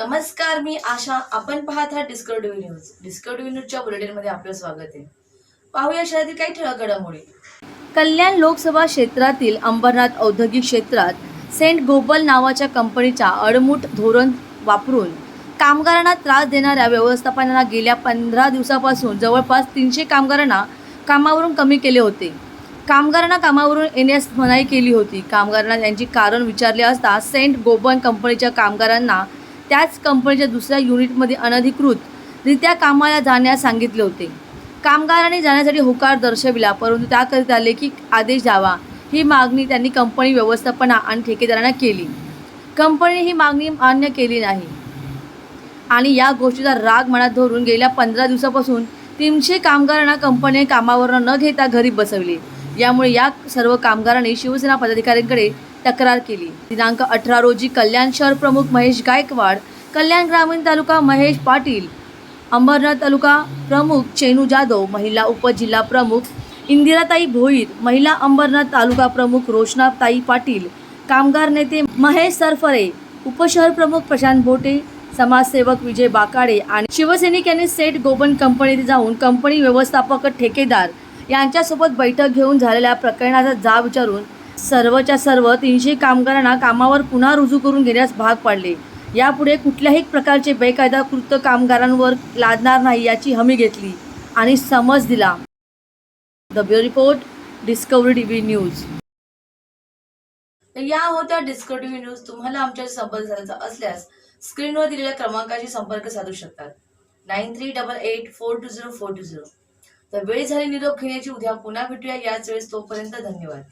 नमस्कार मी आशा. आपण पाहत आहात डिस्कवरी न्यूज डिस्कवरी न्यूजच्या बुलेटिनमध्ये आपलं स्वागत आहे. पाहूया शहरातील काही ठळक घडामोडी कल्याण लोकसभा क्षेत्रातील अंबरनाथ औद्योगिक क्षेत्रात सेंट गोबल नावाच्या कंपनीच्या अडमूट धोरण वापरून कामगारांना त्रास देणाऱ्या व्यवस्थापनाला गेल्या पंधरा दिवसापासून जवळपास तीनशे कामगारांना कामावरून कमी केले होते. कामगारांना कामावरून येण्यास मनाई केली होती. कामगारांना त्यांची कारण विचारले असता सेंट गोबन कंपनीच्या कामगारांना त्याच कंपनीच्या दुसऱ्या युनिटमध्ये अनधिकृतरित्या कामाला जाण्यास सांगितले होते. कामगारांनी जाण्यासाठी होकार दर्शविला परंतु त्याकरिता लेखी आदेश द्यावा ही मागणी त्यांनी कंपनी व्यवस्थापना आणि ठेकेदारांना केली. कंपनीने ही मागणी मान्य केली नाही. आणि या गोष्टीचा राग मनात धरून गेल्या पंधरा दिवसापासून तीनशे कामगारांना कंपनीने कामावर न घेता घरी बसवले. यामुळे या सर्व कामगारांनी शिवसेना पदाधिकाऱ्यांकडे तक्रार केली. दिनांक अठरा रोजी कल्याण शहर प्रमुख महेश गायकवाड कल्याण ग्रामीण तालुका महेश पाटील अंबरनाथ तालुका प्रमुख चेनू जाधव महिला उपजिल्हा प्रमुख इंदिराताई भोईर महिला अंबरनाथ तालुका प्रमुख रोशनाताई पाटील कामगार नेते महेश सरफरे उपशहर प्रमुख प्रशांत भोटे समाजसेवक विजय बाकाडे आणि शिवसैनिक यांनी सेट गोबन कंपनीत जाऊन कंपनी व्यवस्थापक ठेकेदार यांच्यासोबत बैठक घेऊन झालेल्या प्रकरणाचा जा विचारून सर्वच्या सर्व तीनशे कामगारांना कामावर पुन्हा रुजू करून घेण्यास भाग पाडले. यापुढे कुठल्याही प्रकारचे बेकायदा कृत्य कामगारांवर लादणार नाही याची हमी घेतली आणि समज दिला. The bureau report Discovery TV news. तर या होत्या डिस्कवरी टीव्ही न्यूज तुम्हाला आमच्या संपर्क साधायचा असल्यास स्क्रीनवर दिलेल्या क्रमांकाशी संपर्क साधू शकतात. Nine three double eight four two zero four two zero. तर वेळ झाली निरोप घेण्याची उद्या पुन्हा भेटूया. याच वेळेस तोपर्यंत धन्यवाद.